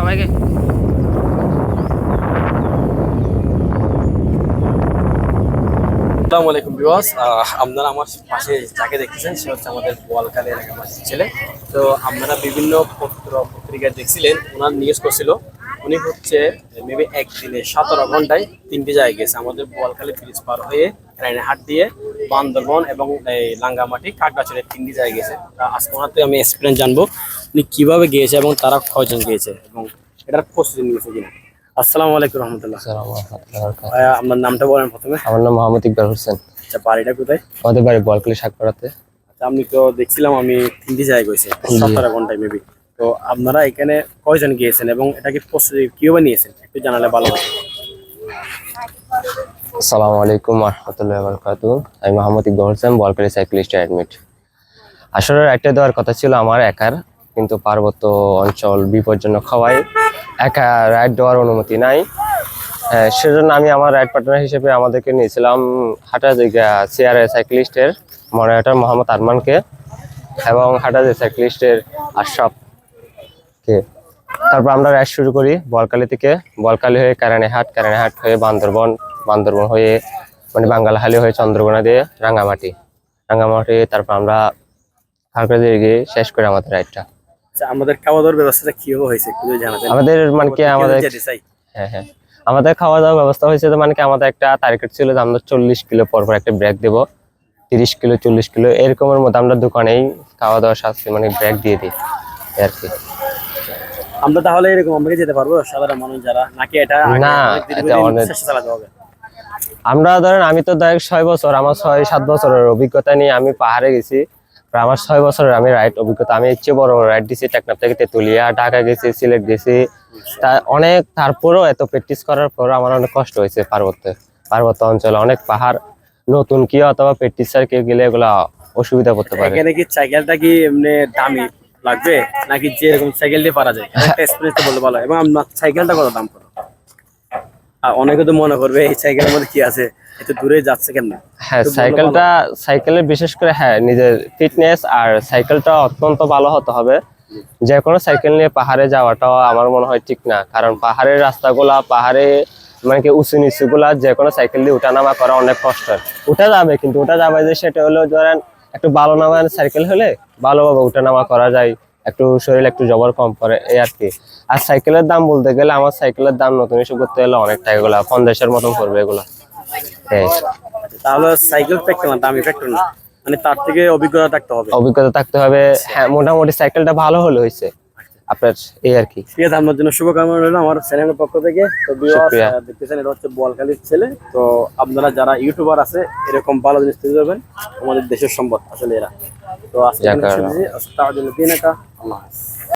সবাইকে। আসসালামু আলাইকুম বিওয়াস আপনারা আমার পাশে যাকে দেখতেছেন, সে হচ্ছে আমাদের বোয়ালকালী এলাকার বাসীর ছেলে। তো আপনারা বিভিন্ন পত্র পত্রিকায় দেখছিলেন, ওনার নিউজ করছিল। উনি হচ্ছে মেবি একদিনে সতেরো ঘন্টায় তিনটি জায়গায় গেছে। আমাদের বোয়ালখালী ব্রিজ পার হয়ে রায়নাহাট দিয়ে বান্দরবন এবং এই লাঙ্গামাটি কাকড়াচড়ের তিনটি জায়গায় গেছে। আজকে ওনার আমি এক্সপিরিয়েন্স জানব। উনি কীভাবে গিয়েছে এবং তারা কজন গিয়েছে এবং এটার প্রস্তুতি নিয়েছে কিনা? আসসালামু আলাইকুম রহমতুল্লাহ। আপনার নামটা বলেন প্রথমে। আমার নাম মোহাম্মদ ইকবাল হোসেন। আচ্ছা বাড়িটা কোথায়? আমাদের বাড়ি বলকলি শাকপাড়াতে আচ্ছা, আপনি তো দেখছিলাম আমি তিনটি জায়গায় গেছি সতেরো ঘন্টায় মেবি। তো আপনারা এখানে কয়জন গিয়েছেন এবং এটাকে প্রস্তুতি কীভাবে নিয়েছেন? একটু জানালে ভালো হয়। আসসালামু আলাইকুম রহমতুল্লাহ বরকাতু আমি মোহাম্মদ ইকবাল হোসেন বলকলি সাইক্লিস্ট অ্যাডমিট। আসলে একটা দেওয়ার কথা ছিল আমার একার কিন্তু পার্বত্য অঞ্চল বিপজ্জনক হওয়ায় একা রাইড দেওয়ার অনুমতি নাই। সেজন্য আমি আমার রাইড পার্টনার হিসেবে আমাদেরকে নিয়েছিলাম হাটা জায়গা সিআরএ সাইক্লিস্টের মডারেটর মোহাম্মদ আরমানকে এবং হাটাজে সাইক্লিস্টের আশরাফকে। তারপর আমরা রাইড শুরু করি বলকালি থেকে। বলকালি হয়ে কারানেহাট কারানেহাট হয়ে বান্দরবন বান্দরবন হয়ে মানে বাঙ্গালহালি হয়ে চন্দ্রকোনা দিয়ে রাঙ্গামাটি। রাঙ্গামাটি, তারপর আমরা খাগড়া দিয়ে গিয়ে শেষ করি আমাদের রাইডটা আমাদের খাওয়া দাওয়ার ব্যবস্থাটা কীভাবে হয়েছে একটু যদি জানাতেন? আমাদের মানে কি আমাদের হ্যাঁ হ্যাঁ। আমাদের খাওয়া দাওয়ার ব্যবস্থা হয়েছে তো মানে কি আমাদের একটা টার্গেট ছিল যে আমরা চল্লিশ কিলো পর পর একটা ব্রেক দেবো। তিরিশ কিলো চল্লিশ কিলো এরকমের মধ্যে আমরা দোকানেই খাওয়া দাওয়ার সাথে মানে ব্রেক দিয়ে দিই আর কি। আমরা তাহলে এরকম আমরা যেতে পারব? সাধারণ মানুষ যারা নাকি এটা না, চালাতে হবে? আমরা ধরেন আমি তো দেখ ছয় বছর আমার ছয় সাত বছরের অভিজ্ঞতা নিয়ে আমি পাহাড়ে গেছি। আমার ছয় বছরের আমি রাইড অভিজ্ঞতা। আমি ইচ্ছে বড় রাইড দিছি টেকনাফ থেকে তেতুলিয়া ঢাকা গেছি সিলেট গেছি। তা অনেক তারপরেও এত প্র্যাকটিস করার পরও আমার অনেক কষ্ট হয়েছে পার্বত্য পার্বত্য অঞ্চলে। অনেক পাহাড় নতুন কি অথবা প্র্যাকটিসার কেউ গেলে এগুলা অসুবিধা করতে পারে। এখানে কি সাইকেলটা কি এমনি দামি লাগবে? নাকি যেরকম সাইকেল দিয়ে পারা যায়? একটা এক্সপিরিয়েন্স বলতে ভালো। এবং আপনার সাইকেলটা কত দাম কত আর অনেকে তো মনে করবে এই সাইকেলের মধ্যে কি আছে? এত দূরে যাচ্ছে কেন হ্যাঁ সাইকেলটা সাইকেলের বিশেষ করে হ্যাঁ নিজের ফিটনেস আর সাইকেলটা অত্যন্ত ভালো হতে হবে। যে কোনো সাইকেল নিয়ে পাহাড়ে যাওয়াটাও আমার মনে হয় ঠিক না। কারণ পাহাড়ের রাস্তাগুলা পাহাড়ে মানে কি উঁচু নিচুগুলা যে কোনো সাইকেল দিয়ে উঠানামা করা অনেক কষ্টের। উঠা যাবে কিন্তু উঠা যাবে যে সেটা হলো ধরেন একটু ভালো নামার সাইকেল হলে ভালোভাবে উঠানামা করা যায়। একটু শরীর একটু জবর কম করে এই আর কি। আর সাইকেলের দাম বলতে গেলে আমার সাইকেলের দাম নতুন হিসেব করতে গেলে অনেক টাকা এগুলা পঞ্চাশের মতন পড়বে এগুলা। তাহলে সাইকেল ফ্যাক্টর না দামি ফ্যাক্টর না। মানে তার থেকে অভিজ্ঞতা থাকতে হবে। অভিজ্ঞতা থাকতে হবে। হ্যাঁ মোটামুটি সাইকেলটা ভালো হলে হয়েছে। আপনার এই আর কি। ঠিক আছে আপনার জন্য শুভকামনা রইল আমার চ্যানেলের পক্ষ থেকে। তো viewers, দেখতেছেন এটা হচ্ছে ছেলে। তো আপনারা যারা ইউটিউবার আছে এরকম ভালো জিনিস তৈরি করবেন আমাদের দেশের সম্পদ আসলে এরা। তো আজকে যাক, আল্লাহ হাফেজ